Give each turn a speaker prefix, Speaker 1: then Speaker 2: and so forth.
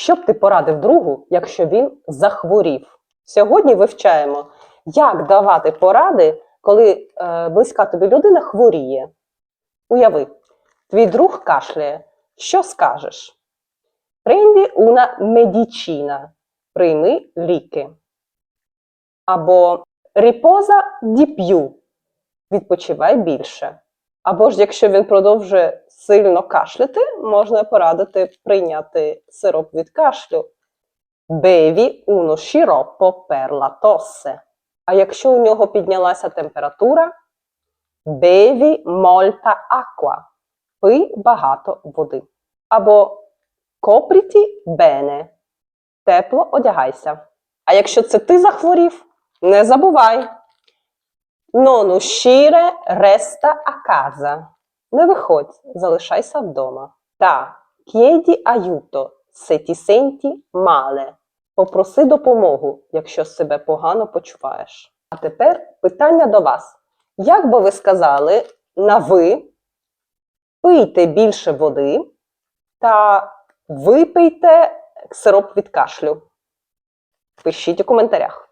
Speaker 1: Що б ти порадив другу, якщо він захворів? Сьогодні вивчаємо, як давати поради, коли е, близька тобі людина хворіє. Уяви, твій друг кашляє. Що скажеш? Prendi una medicina. Прийми ліки. Або di più. Відпочивай більше. Або ж якщо він продовжує сильно кашляти, можна порадити прийняти сироп від кашлю. Bevi uno sciroppo per la. А якщо у нього піднялася температура, bevi molta acqua. Пий багато води. Або copriti bene. Тепло одягайся. А якщо це ти захворів, не забувай. Non uscire, resta a casa. Не виходь, залишайся вдома. Та chiedi aiuto se ti senti male. Попроси допомогу, якщо себе погано почуваєш. А тепер питання до вас. Як би ви сказали на ви, пийте більше води та випийте сироп від кашлю? Пишіть у коментарях.